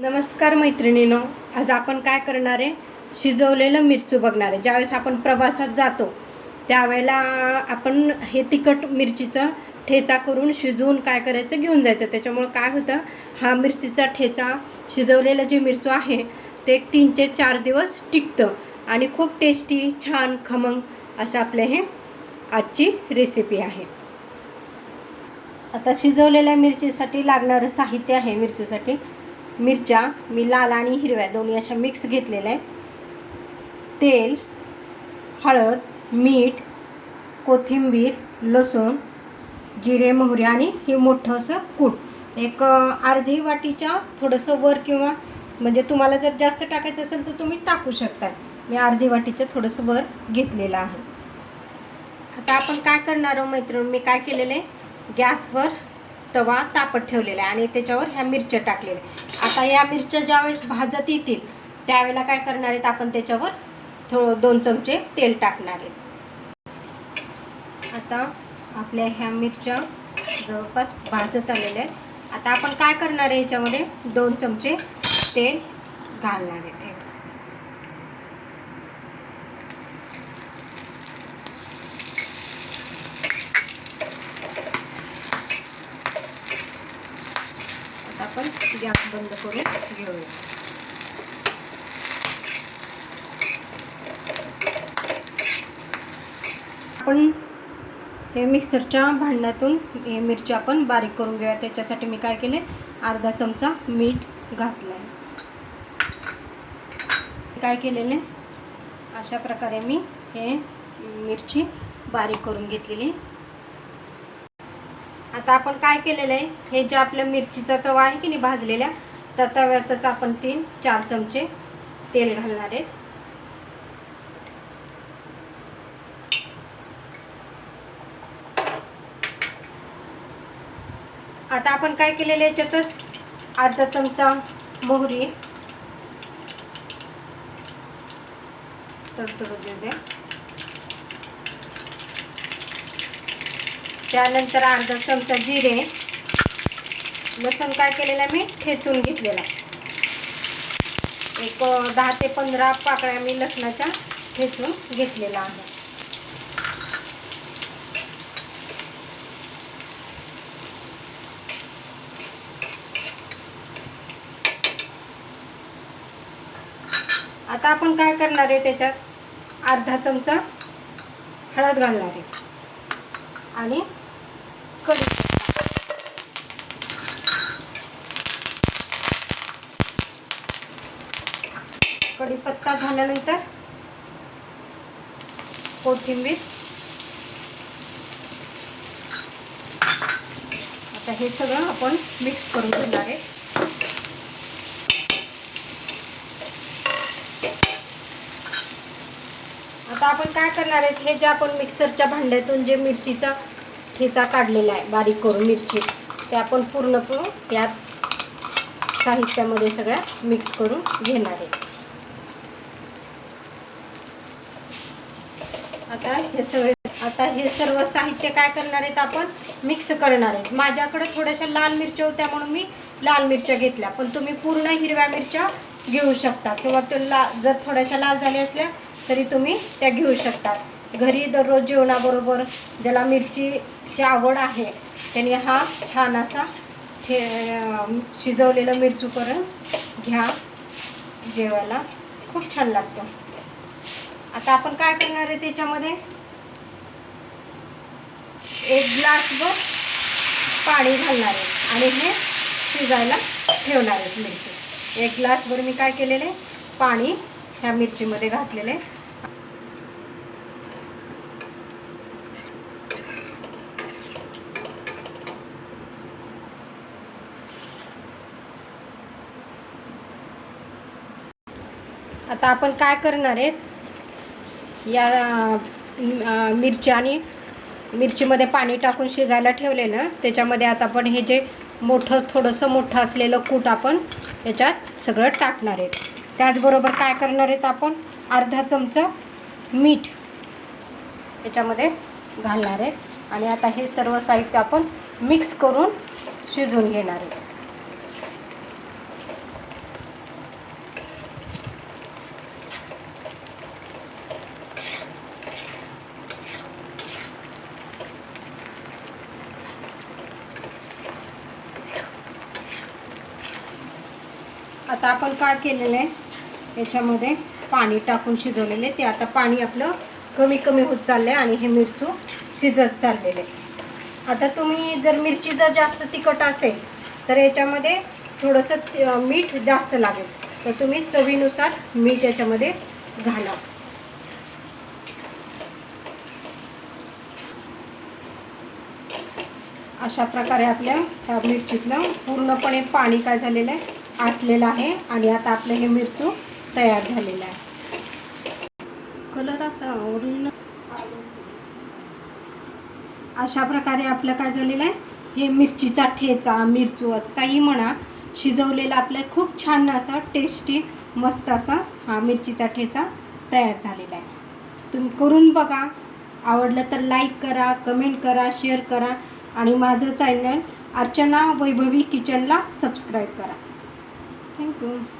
नमस्कार मैत्रिणीनो आज आपण काय करणार आहे? शिजवलेलं मिरचू बघणार आहे. ज्यावेळेस आपण प्रवासात जातो त्यावेळेला आपण हे तिखट मिरचीचा ठेचा करून शिजवून काय करायचं? घेऊन जायचं. त्याच्यामुळं काय होतं? हा मिरचीचा ठेचा शिजवलेलं जे मिरचू आहे ते एक तीन ते चार दिवस टिकतं आणि खूप टेस्टी छान खमंग असं आपलं हे आजची रेसिपी आहे. आता शिजवलेल्या मिरचीसाठी लागणारं साहित्य आहे मिरचीसाठी. मिरच्या मी लाल आणि हिरव्या दोन्ही अशा मिक्स घेतलेल्या आहे तेल हळद मीठ कोथिंबीर लसूण जिरे मोहरी आणि हे मोठं असं कूट. एक अर्धी वाटीच्या थोडंसं वर किंवा म्हणजे तुम्हाला जर जास्त टाकायचं असेल तर तुम्ही टाकू शकता. मी अर्धी वाटीचं थोडंसं वर घेतलेलं आहे. आता आपण काय करणार आहोत मैत्रिणी? मी काय केलेलं आहे? गॅसवर तवा तापत ठेवलेला आहे आणि त्याच्यावर ह्या मिरच्या टाकलेल्या आता या मिरच्या ज्यावेळेस भाजत येतील त्यावेळेला काय करणार आहेत आपण त्याच्यावर थोडं दोन चमचे तेल टाकणार आहेत. आता आपल्या ह्या मिरच्या जवळपास भाजत आलेल्या आहेत. आता आपण काय करणार आहे याच्यामध्ये? दोन चमचे तेल घालणार आहेत आता आपण गॅस बंद करून घेऊया. आपण हे मिक्सरच्या भांड्यातून हे मिरच्या आपण बारीक करून घेऊया. त्याच्यासाठी मी काय केले अर्धा चमचा मीठ घातलं आहे काय केलेले? अशा प्रकारे मी हे मिरची बारीक करून घेतलेली. आता आपण काय केलेलं आहे? हे जे आपलं मिरचीचा तवा आहे की नाही भाजलेल्या त्या तव्यातच आपण तीन चार चमचे तेल घालणार आहेत आता आपण काय केलेलं आहे याच्यातच? अर्धा चमचा मोहरी. तडतडू देऊ द्या. त्यानंतर अर्धा चमचा जिरे. लसूण काय केलेलं आहे मी? ठेचून घेतलेला एक दहा ते पंधरा पाकळ्या मी लसणाच्या ठेचून घेतलेला आहे आता आपण काय करणार आहे त्याच्यात? अर्धा चमचा हळद घालणार आहे. आणि कढीपत्ता झाल्यानंतर कोथिंबीर. आता हे सगळं आपण मिक्स करून घेणार आहे. आता आपण काय करणार आहे हे जे आपण मिक्सरच्या भांड्यातून जे मिरचीचा ठेचा काढलेला आहे बारीक करून मिरची ते आपण पूर्णपणे यात साहित्यामध्ये सगळ्या मिक्स करून घेणार आहे. आता हे सगळे आता हे सर्व साहित्य काय करणार आहेत आपण? मिक्स करणार आहेत. माझ्याकडे थोड्याशा लाल मिरच्या होत्या म्हणून मी लाल मिरच्या घेतल्या. पण तुम्ही पूर्ण हिरव्या मिरच्या घेऊ शकता. किंवा तो ला जर थोड्याशा लाल झाल्या असल्या तरी तुम्ही त्या घेऊ शकता. घरी दररोज जेवणाबरोबर ज्याला मिरचीची आवड आहे त्यांनी हा छान असा हे शिजवलेलं मिरचूकरण घ्या. जेवायला खूप छान लागतं. आता आपण काय करणार आहे त्याच्यामध्ये? एक ग्लासभर पाणी घालणार आहे आणि हे शिजायला ठेवणार आहेत मिरची. एक ग्लासभर मी काय केलेले? पाणी ह्या मिरचीमध्ये घातलेले. आता आपण काय करणार आहेत? या मिरची मिरच्या आणि मिरचीमध्ये पाणी टाकून शिजायला ठेवलेलं. त्याच्यामध्ये आता आपण हे जे मोठं थोडंसं मोठं असलेलं कूट आपण त्याच्यात सगळं टाकणार आहेत त्याचबरोबर काय करणार आहेत आपण? अर्धा चमचा मीठ त्याच्यामध्ये घालणार आहेत आणि आता हे सर्व साहित्य आपण मिक्स करून शिजवून घेणार आहे. आता आपण काय केलेलं आहे? याच्यामध्ये पाणी टाकून शिजवलेले ते आता पाणी आपलं कमी कमी होत चाललं आहे आणि हे मिरचू शिजत चाललेले आता तुम्ही जर मिरची जर जास्त तिखट असेल तर याच्यामध्ये थोडंसं मीठ जास्त लागेल. तर तुम्ही चवीनुसार मीठ याच्यामध्ये घाला. अशा प्रकारे आपल्या ह्या मिरचीतलं पूर्णपणे पाणी काय झालेलं आहे? आटलेलं आहे आणि आता आपलं हे मिरचू तयार झालेलं आहे. कलर असा ओरिजिनल अशा प्रकारे आपलं काय झालेलं आहे? हे मिरचीचा ठेचा मिरचू असं काही म्हणा शिजवलेला आपल्या खूप छान असा टेस्टी मस्त असा हा मिरचीचा ठेचा तयार झालेला आहे. तुम्ही करून बघा. आवडलं तर लाईक करा कमेंट करा शेअर करा आणि माझं चॅनल अर्चना वैभवी किचनला सबस्क्राईब करा. Thank you.